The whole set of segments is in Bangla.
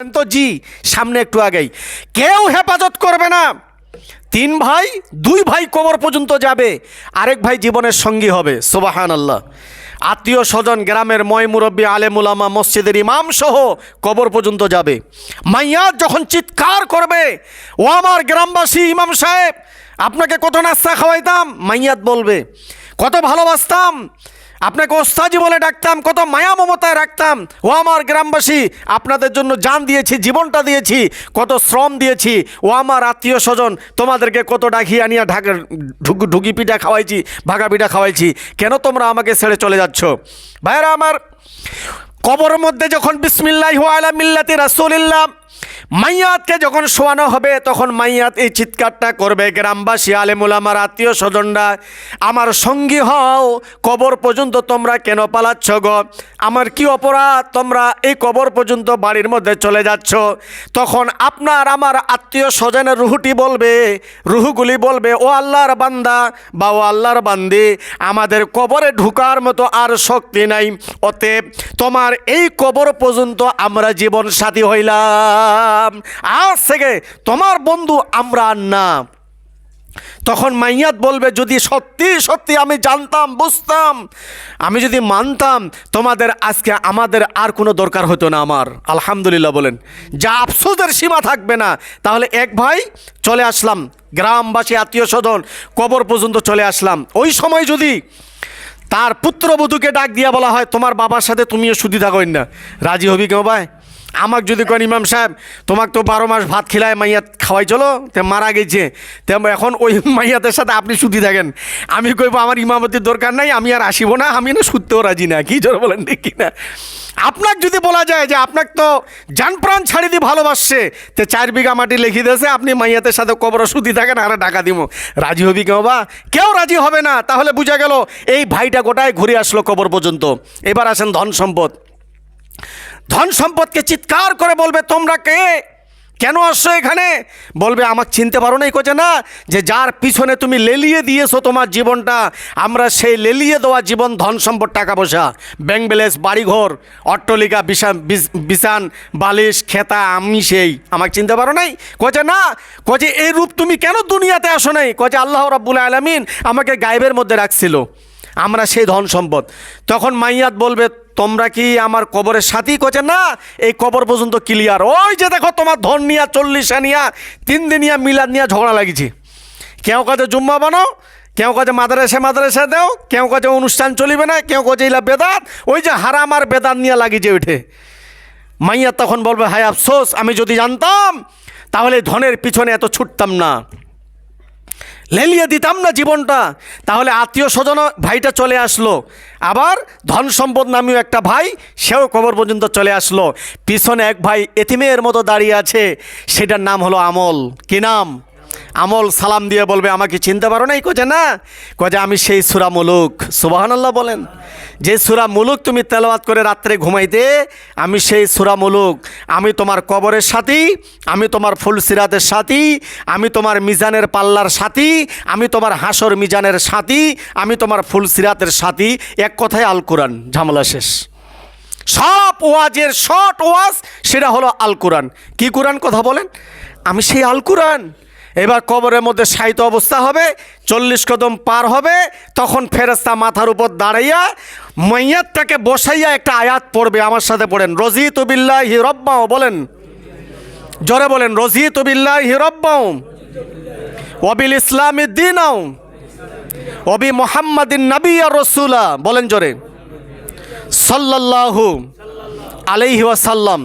তো জি, সামনে একটু আগেই। কেউ হেফাজত করবে না। তিন ভাই, দুই ভাই কবর পর্যন্ত যাবে। আরেক ভাই জীবনের সঙ্গী হবে। সোবাহান আল্লাহ আত্মীয় স্বজন, গ্রামের ময় মুরব্বী আলেমুলামা মসজিদের ইমাম সহ কবর পর্যন্ত যাবে। মাইয়াত যখন চিৎকার করবে, ও আমার গ্রামবাসী ইমাম সাহেব, আপনাকে কত নাস্তা খাওয়াইতাম? মাইয়াত বলবে, কত ভালোবাসতাম? আপনাকে ওস্তাজি বলে ডাকতাম, কত মায়া মমতায় রাখতাম। ও আমার গ্রামবাসী, আপনাদের জন্য জান দিয়েছি, জীবনটা দিয়েছি, কত শ্রম দিয়েছি। ও আমার আত্মীয় স্বজন, তোমাদেরকে কত ডাকিয়ে আনিয়া ঢাকা ঢুক ঢুকি পিঠা খাওয়াইছি, ভাগা পিঠা খাওয়াইছি। কেন তোমরা আমাকে ছেড়ে চলে যাচ্ছ? ভাইরা আমার কবরের মধ্যে যখন বিসমিল্লাহ আলা মিল্লাতি রাসূলিল্লাহ মাইয়াতকে যখন শোয়ানো হবে, তখন মাইয়াত এই চিৎকারটা করবে, গ্রামবাসী, আলেমুল আমার আত্মীয় স্বজনরা, আমার সঙ্গী হও, কবর পর্যন্ত তোমরা কেন পালাচ্ছ গো? আমার কি অপরাধ? তোমরা এই কবর পর্যন্ত বাড়ির মধ্যে চলে যাচ্ছ। তখন আপনার আমার আত্মীয় স্বজনের রুহুটি বলবে, রুহুগুলি বলবে, ও আল্লাহর বান্দা বা ও আল্লাহর বান্দি, আমাদের কবরে ঢুকার মতো আর শক্তি নাই। অতএব তোমার এই কবর পর্যন্ত আমরা জীবন সাথী হইলাম। আজ থেকে তোমার বন্ধু আমরা আর না। তখন মাইয়াত বলবে, যদি সত্যি সত্যি আমি জানতাম, বুঝতাম, আমি যদি মানতাম, তোমাদের আজকে আমাদের আর কোনো দরকার হতো না আমার। আলহামদুলিল্লাহ বলেন। যা আফসোসের সীমা থাকবে না। তাহলে এক ভাই চলে আসলাম, গ্রামবাসী আত্মীয় স্বজন কবর পর্যন্ত চলে আসলাম। ওই সময় যদি তার পুত্রবধূকে ডাক দিয়া বলা হয়, তোমার বাবার সাথে তুমিও সুদি থাকো না। রাজি হবি কেউ ভাই? আমাকে যদি কেন ইমাম সাহেব, তোমাকে তো বারো মাস ভাত খিলায় মাইয়া খাওয়াই চলো তে মারা গেছে। তে এখন ওই মাইয়াদের সাথে আপনি সুদি থাকেন। আমি কইব, আমার ইমামতির দরকার নাই, আমি আর আসিব না, আমি না শুনতেও রাজি না, কি জোর বলেন দেখি না। আপনাকে যদি বলা যায় যে আপনাকে তো যান প্রাণ ছাড়ি দিয়ে ভালোবাসছে, তে চার বিঘা মাটি লিখি দিয়েছে, আপনি মাইয়াতের সাথে কবর সুদি থাকেন, আর টাকা দিব রাজি হবি কেউ বা? কেউ রাজি হবে না। তাহলে বোঝা গেল, এই ভাইটা গোটায় ঘুরে আসলো কবর পর্যন্ত। এবার আসেন ধন সম্পদ। ধন সম্পদকে চিৎকার করে বলবে, তোমরা কে? কেন আসছো এখানে? বলবে, আমাকে চিনতে পারো না কোচে না যে যার পিছনে তুমি লেলিয়ে দিয়েছ তোমার জীবনটা, আমরা সেই লেলিয়ে দেওয়া জীবন, ধন সম্পদ, টাকা পয়সা, ব্যাংক ব্যালেন্স, বাড়িঘর, অট্টলিকা বিশান বিছান বালিশ, খেতা, আমি সেই। আমাকে চিনতে পারো নাই? কচে না কচে এই রূপ তুমি কেন দুনিয়াতে আসো নাই? কচে আল্লাহ রাব্বুল আলমিন আমাকে গায়েবের মধ্যে রাখছিল। আমরা সেই ধন সম্পদ। তখন মাইয়াত বলবে, তোমরা কি আমার কবরের সাথী কোচে? না, এই কবর পর্যন্ত ক্লিয়ার ওই যে দেখো, তোমার ধন নিয়া, চল্লিশা নিয়া, তিন দিনিয়া মিলাদ নিয়া ঝগড়া লাগিছে। কেউ কাজে জুম্মা বানাও, কেউ কাজে মাদ্রাসা মাদ্রাসা দেও, কেউ কাজে অনুষ্ঠান চলিবে না, কেউ কাজে ইলা বেদাত, ওই যে হারাম আর বেদাত নিয়ে লাগিছে ওইঠে মাইয়া তখন বলবে, হায় আফসোস, আমি যদি জানতাম, তাহলে ধনের পিছনে এত ছুটতাম না। লেলিয়ে দিতাম না জীবনটা। তাহলে আত্মীয় স্বজন ভাইটা চলে আসলো। আবার ধন সম্পদ নামীয় একটা ভাই, সেও কবর পর্যন্ত চলে আসলো। পিছনে এক ভাই এতিমের মতো দাঁড়িয়ে আছে, সেটার নাম হলো আমল। কি নাম? আমল সালাম দিয়ে বলবে, আমাকে চিনতে পারো নাই? কোজে না। কোজে আমি সেই সুরা মুলুক। সুবাহানাল্লাহ বলেন, যে সুরা মুলুক তুমি তেলাওয়াত করে রাত্রে ঘুমাইতে, আমি সেই সুরা মুলুক। আমি তোমার কবরের সাথী, আমি তোমার ফুলসিরাতের সাথী, আমি তোমার মিজানের পাল্লার সাথী, আমি তোমার হাসর মিজানের সাথী, আমি তোমার ফুল সিরাতের সাথী। এক কথায় আল কোরআন, ঝামেলা শেষ। সব ওয়াজের শর্ট ওয়াজ, সেটা হলো আল কোরআন। কি কোরআন কথা বলেন? আমি সেই আল কোরআন। এবার কবরের মধ্যে সাহিত্য অবস্থা হবে, চল্লিশ কদম পার হবে, তখন ফেরেস্তা মাথার উপর দাঁড়াইয়া মাইয়াতটাকে বসাইয়া একটা আয়াত পড়বে। আমার সাথে পড়েন রজি তুবিল্লাহ হিরব্বাও বলেন। জোরে বলেন রজি তুবিল্লাহ হিরব্বাও অবিল ইসলামী দিনাও অবি মোহাম্মদিন নবী আর রসুলা বলেন জোরে। সাল্লাল্লাহু আলাইহি ওয়াসাল্লাম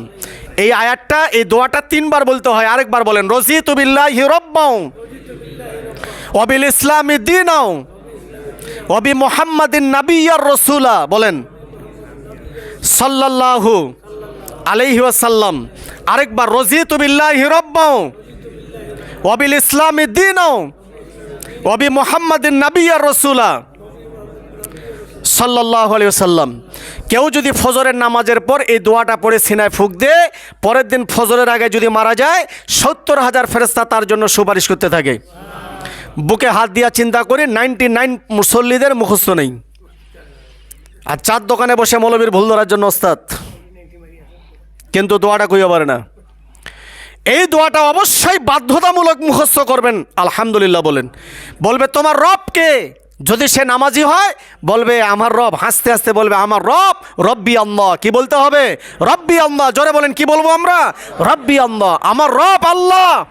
এই আয়াতটা, এই দোয়াটা তিনবার বলতে হয়। আরেকবার বলেন রজি তুবিল্লাহি রব্বাও অবিল ইসলামী দিনাও অবি মোহাম্মদিন নাবিয়ার রসুলা। বলেন, সাল্লাল্লাহু আলাইহি ওয়াসাল্লাম, আরেকবার রজি তুবিল্লাহি রব্বাও অবিল ইসলাম দিনাও অবি মোহাম্মদিন নাবিয়ার রসুলা। সাল্লাহ সাল্লাম কেউ যদি ফজরের নামাজের পর এই দোয়াটা পড়ে সিনায় ফুক দে, পরের দিন ফজরের আগে যদি মারা যায়, সত্তর হাজার ফেরেস্তা তার জন্য সুপারিশ করতে থাকে। বুকে হাত দিয়া চিন্তা করি, নাইনটি নাইন মুসল্লিদের মুখস্থ নেই। আর চার দোকানে বসে মৌলবীর ভুল ধরার জন্য ওস্তাদ। কিন্তু দোয়াটা কইয়া পারে না। এই দোয়াটা অবশ্যই বাধ্যতামূলক মুখস্থ করবেন, আলহামদুলিল্লাহ বলেন। বলবে, তোমার রবকে যদি সে নামাজি হয়, বলবে, আমার রব, হাসতে হাসতে বলবে, আমার রব, রব্বি আল্লাহ। কি বলতে হবে? রব্বি আল্লাহ। জোরে বলেন, কি বলব আমরা? রব্বি আল্লাহ। আমার রব আল্লাহ।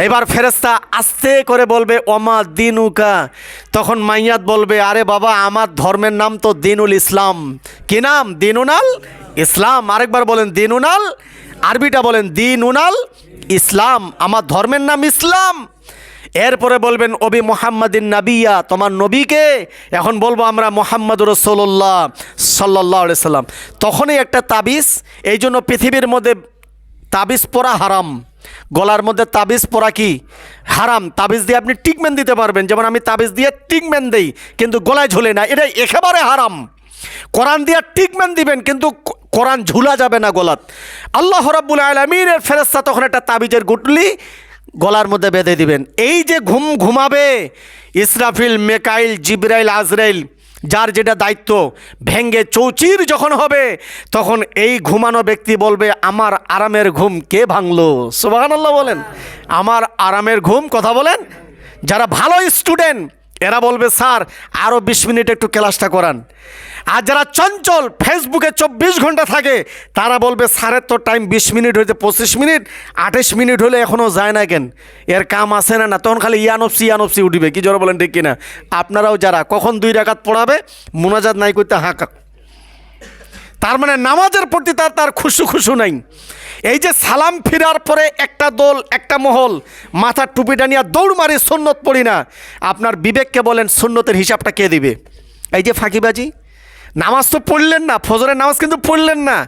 এবার ফেরেস্তা আস্তে করে বলবে, ওমা দিনুকা? তখন মাইয়াত বলবে, আরে বাবা, আমার ধর্মের নাম তো দিনুল ইসলাম। কি নাম? দিনুনাল ইসলাম। আরেকবার বলেন, দিনুনাল। আরবিটা বলেন, দিনুনাল ইসলাম। আমার ধর্মের নাম ইসলাম। এরপরে বলবেন, অবি মোহাম্মদিন নাবিয়া, তোমার নবীকে? এখন বলব, আমরা মোহাম্মদ রসোল্লাহ সাল্লাহ সাল্লাম। তখনই একটা তাবিজ, এই জন্য পৃথিবীর মধ্যে তাবিজ পরা হারাম। গলার মধ্যে তাবিজ পরা কি? হারাম। তাবিজ দিয়ে আপনি টিকম্যান দিতে পারবেন। যেমন আমি তাবিজ দিয়ে টিকম্যান দেই, কিন্তু গলায় ঝুলে না এটা একেবারে হারাম। কোরআন দিয়ে টিকম্যান দিবেন, কিন্তু কোরআন ঝুলা যাবে না গলাত। আল্লাহ রাব্বুল আলমিনের ফেরেস্তা তখন একটা তাবিজের গুটলি গলার মধ্যে বেঁধে দিবেন। এই যে ঘুম ঘুমাবে, ইসরাফিল, মেকাইল, জিব্রাইল, আজরাইল, যার যেটা দায়িত্ব, ভেঙ্গে চৌচির যখন হবে, তখন এই ঘুমানো ব্যক্তি বলবে, আমার আরামের ঘুম কে ভাঙলো? আল্লাহ বলেন। আমার আরামের ঘুম, কথা বলেন? যারা ভালো স্টুডেন্ট এরা বলবে, স্যার আরও বিশ মিনিট একটু ক্লাসটা করান। আর যারা চঞ্চল ফেসবুকে চব্বিশ ঘণ্টা থাকে, তারা বলবে, স্যারের তো টাইম বিশ মিনিট হইতে পঁচিশ মিনিট, আঠাশ মিনিট হলে এখনও যায় না কেন? এর কাম আসে না না, তখন খালি ইয়ানপসি ইয়ানপসি উঠবে। কী জোরে বলেন, ঠিক কিনা? আপনারাও যারা, কখন দুই রাকাত পড়াবে? মোনাজাত নাই করতে হাঁকা তার মানে নামাজের প্রতি তার তার খুশু খুশু নাই। এই যে সালাম ফিরার পরে একটা দল, একটা মহল, মাথার টুপিটা নিয়ে দৌড় মারি, সুন্নত পড়ি না। আপনার বিবেককে বলেন, সুন্নতের হিসাবটা কে দিবে? এই যে ফাঁকিবাজি। নামাজ তো পড়লেন না, ফজরের নামাজ কিন্তু পড়লেন না।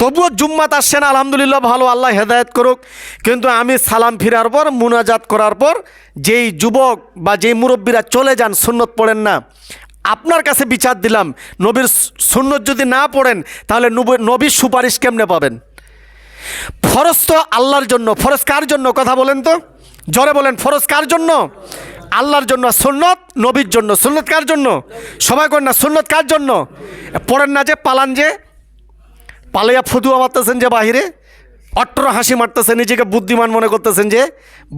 তবুও জুম্মাত আসছেন আলহামদুলিল্লাহ ভালো, আল্লাহ হেদায়েত করুক। কিন্তু আমি সালাম ফিরার পর, মুনাজাত করার পর, যেই যুবক বা যেই মুরব্বীরা চলে যান, সুন্নত পড়েন না আপনার কাছে বিচার দিলাম। নবীর সুন্নত যদি না পড়েন, তাহলে নবী- নবীর সুপারিশ কেমনে পাবেন? ফরজ তো আল্লাহর জন্য। ফরজ কার জন্য? কথা বলেন তো। জোরে বলেন, ফরজ কার জন্য? আল্লাহর জন্য। সুন্নত নবীর জন্য। সুন্নত কার জন্য? সবাই করেন না, সুন্নত কার জন্য? পড়েন না যে, পালান যে। পালাইয়া ফুদুয়া মারতেছেন যে বাহিরে। অট্টর হাসি মারতেছেন নিজেকে বুদ্ধিমান মনে করতেছেন যে,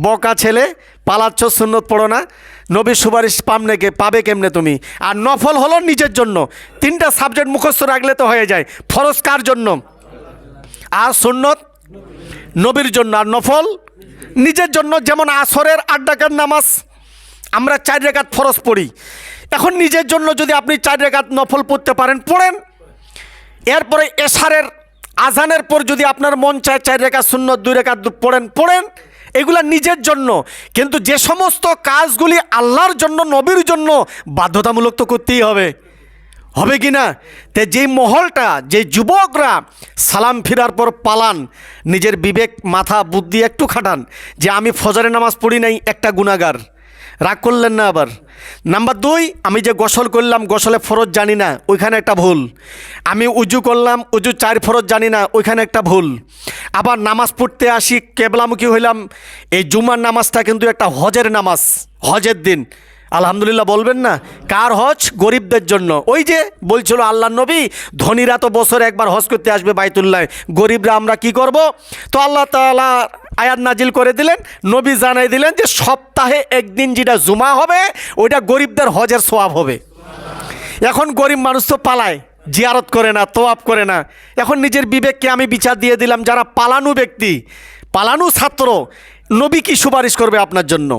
বকা ছেলে, পালাচ্ছ, সুন্নত পড়ো না। নবীর সুপারিশ পামনে কে পাবে কেমনে তুমি? আর নফল হলো নিজের জন্য। তিনটা সাবজেক্ট মুখস্থ রাখলে তো হয়ে যায়। ফরজ কার জন্য? আর সুন্নত? নবীর জন্য। আর নফল? নিজের জন্য। যেমন আসরের আট ডাকাত নামাজ, আমরা চার রেখাত ফরজ পড়ি। এখন নিজের জন্য যদি আপনি চার রেখাত নফল পড়তে পারেন, পড়েন। এরপরে এশারের আজানের পর যদি আপনার মন চায় চার রেখা শূন্য দুই রেখা পড়েন পড়েন, এগুলা নিজের জন্য। কিন্তু যে সমস্ত কাজগুলি আল্লাহর জন্য, নবীর জন্য বাধ্যতামূলক তো করতেই হবে। হবে কি না? তে যেই মহলটা যে যুবকরা সালাম ফিরার পর পালান, নিজের বিবেক, মাথা, বুদ্ধি একটু খাটান, যে আমি ফজরের নামাজ পড়ি নাই, একটা গুণাগার রাগ করলেন না আবার? নাম্বার দুই, আমি যে গোসল করলাম, গোসলে ফরজ জানি না, ওইখানে একটা ভুল। আমি উজু করলাম উজু চার ফরজ জানি না, ওইখানে একটা ভুল। আবার নামাজ পড়তে আসি, কেবলামুখী হইলাম, এই জুমার নামাজটা কিন্তু একটা হজের নামাজ, হজের দিন। আলহামদুলিল্লাহ বলবেন না। কার হজ? গরিবদের জন্য। ওই যে বলছিল আল্লাহ নবী, ধনীরা তো বছরে একবার হজ করতে আসবে বাইতুল্লাহ। গরিবরা আমরা কি করব? তো আল্লাহ তালা আয়াত নাজিল করে দিলেন, নবী জানাই দিলেন যে সপ্তাহে একদিন যেটা জুমা হবে, ওইটা গরিবদের হজের সোয়াব হবে। এখন গরিব মানুষ তো পালায়, জিয়ারত করে না, তোয়াব করে না। এখন নিজের বিবেককে আমি বিচার দিয়ে দিলাম, যারা পালানু ব্যক্তি, পালানু ছাত্র, নবী কি সুপারিশ করবে আপনার জন্য?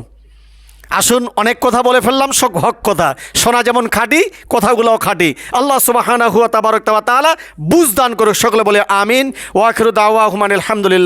আসুন, অনেক কথা বলে ফেললাম, সব হক কথা। শোনা যেমন খাটি, কথাগুলোও খাটি। আল্লাহ সুবাহানা হুয়া তাবারক তালা বুঝ দান করুক, সকলে বলে আমিন। ওয়াখির দাওয়া হুমান আলহামদুলিল্লাহ